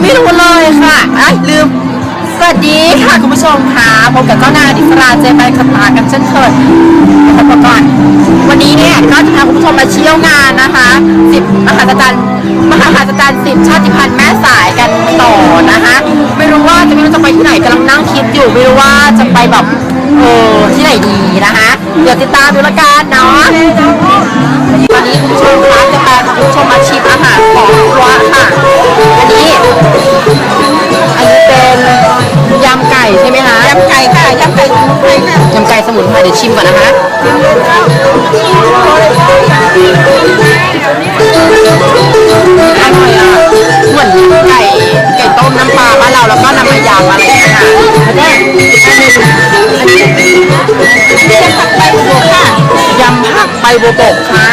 ไม่รู้เลยค่ะไอ้ยลืม สวัสดีค่ะคุณผู้ชมค่ะพบกับเจ้านายดิสราเจไปคาตากันเช่นเคยพบกันก่อนวันนี้เนี่ยก็จะพาคุณผู้ชมมาเที่ยวงานนะคะสิบมหาจารย์มหาจารย์สิบชาติพันธุ์แม่สายกันต่อนะคะ ไม่รู้ว่าจะไม่รู้จะไปที่ไหนกำลังนั่งคิดอยู่ไม่รู้ว่าจะไปแบบเออที่ไหนดีนะคะเดี๋ยวติดตามดูละกันเนาะตอนนี้คุณผู้ชมคะจะพาคุณผู้ชมมาชิมอาหารของครัวค่ะ ดี๋ยวชิมก่อนนะคะอร่อยอะเหมือนไก่ไก่ต้มน้ำปลาบ้านเราแล้วก็นำมายำอะไรอย่างเงี้ยค่ะแล้วก็อันนี้อันนี้ยำผักใบบัวบกค่ะยำผักใบบัวบกค่ะ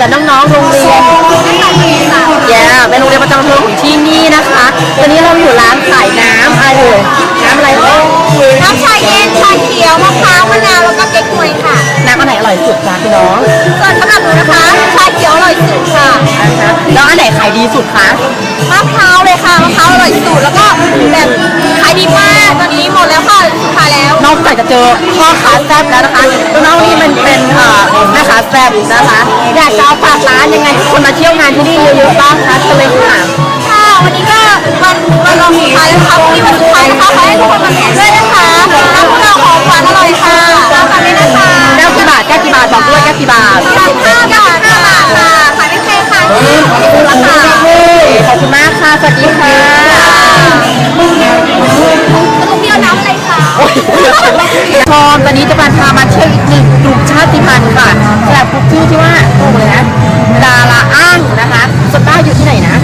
กับน้องๆ โรงเรียนแย่เป็นโรงเรียนประจำอำเภอของที่นี่นะคะ ตอนนี้เราอยู่ร้านขายน้ำอะไรเอ่ยน้ำอะไรเอ่ยน้ำชาเย็นชาเขียวมะพร้าวมะนาวแล้วก็เก๊กฮวยค่ะน้ำอันไหนอร่อยสุดจ้าพี่น้อง ส่วนสำหรับหนูนะคะชาเขียวอร่อยสุดค่ะนะคะแล้วอันไหนขายดีสุดคะ จากจะเจอพ่อค้าแซ่บแล้วนะคะน้องๆนี่มันเป็นเอ่อแม่ค้าแซ่บนะคะ อยากจะเอาฝากร้านยังไงให้คนมาเที่ยวงานที่นี่เยอะๆบ้างคะเชิญเลยค่ะ ค่ะวันนี้ก็วันวันรองสุดท้ายแล้วค่ะวันนี้วันสุดท้ายนะคะขอให้ทุกคนมาเที่ยวด้วยนะคะแล้วพวกเราของหวานอร่อยค่ะรับกันด้วยนะคะแก้วกี่บาทแก้วกี่บาทบอกด้วยแก้วกี่บาทราคาบาทห้าบาทค่ะขายไม่แพงค่ะที่สุดราคาขอบคุณมากค่ะสวัสดีค่ะ พอตอนนี้จะมาพามาเที่ยวอีกหนึ่งกลุ่มชาติพันธุ์ค่ะสำหรับกลุ่มชื่อที่ว่าถูกเลยนะดาราอ้างนะคะส่วนมาอยู่ที่ไหนนะ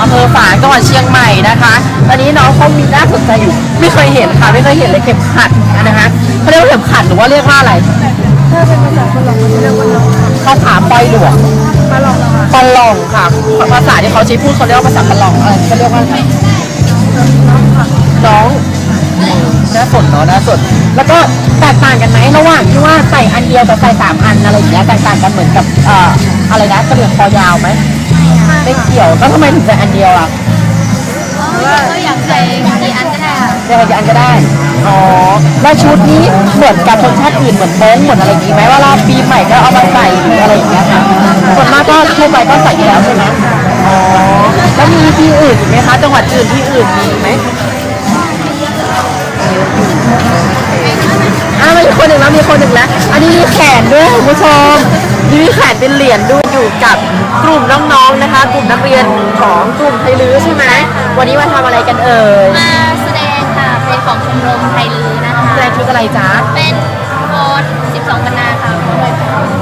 อำเภอฝางจังหวัดเชียงใหม่นะคะ ตอนนี้น้องเขามีน่าสนใจอยู่ ไม่เคยเห็นค่ะ ไม่เคยเห็นเลยเข็มขัดนะคะเขาเรียกว่าเข็มขัดหรือว่าเรียกว่าอะไร ถ้าเป็นภาษาฝรั่งเขาเรียกว่าน้องเขาถามปอยหลวงปลองปลองค่ะ ภาษาที่เขาใช้พูดเขาเรียกว่าภาษาปลองอะไรเขาเรียกว่าอะไรน้อง น่าสนเนาะน่าสนแล้วก็แตกต่างกันไหมระหว่างที่ว่าใส่อันเดียวกับใส่สามอันอะไรอย่างเงี้ยแตกต่างกันเหมือนกับเอ่ออะไรนะกระเหลี่ยงคอยาวไหมไม่เกี่ยวแล้วทำไมถึงใส่อันเดียวอะก็อยากใส่กี่อันก็ได้ค่ะเดี๋ยวกี่อันก็ได้อ๋อแล้วชุดนี้เหมือนกับชนชาติอื่นเหมือนโม้งเหมือนอะไรอย่างงี้ไหมว่าเราปีใหม่ก็เอามาใส่หรืออะไรอย่างเงี้ยค่ะส่วนมากก็ทั่วไปก็ใส่อยู่แล้วใช่ไหมอ๋อแล้วมีที่อื่นอีกไหมคะจังหวัดอื่นที่อื่นมีไหม อ่ามีคนหนึ่งแล้วมีคนหนึ่งแล้ว อันนี้มีแขนด้วยคุณผู้ชมนี่มีแขนเป็นเหรียญด้วยอยู่กับกลุ่มน้องๆนะคะ กลุ่มนักเรียนของกลุ่มไทยลื้อใช่ไหมวันนี้มาทำอะไรกันเอ่ยมาแสดงค่ะเป็นของชมรมไทยลือนะคะแสดงชุดอะไรจ๊ะเป็นโค้ด12บรรณาค่ะ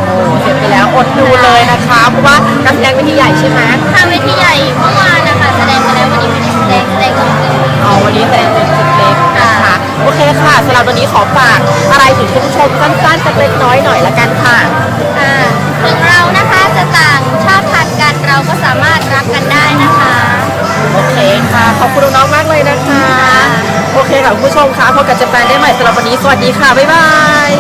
โอ้เสร็จไปแล้วอดดูเลยนะคะเพราะว่าการแสดงเวทีใหญ่ใช่ไหมทางเวทีใหญ่เมื่อวานนะคะ วันนี้ขอฝากอะไรถึงคุณผู้ชมสั้นๆสักเล็กน้อยหน่อยละกันค่ะอ่าถึงเรานะคะจะต่างชาติพันธุ์กันเราก็สามารถรักกันได้นะคะ โอเคค่ะ ขอบคุณน้องๆมากเลยนะคะ โอเคค่ะคุณผู้ชมคะพบกับเจแปนได้ใหม่สำหรับวันนี้ สวัสดีค่ะ บ๊ายบาย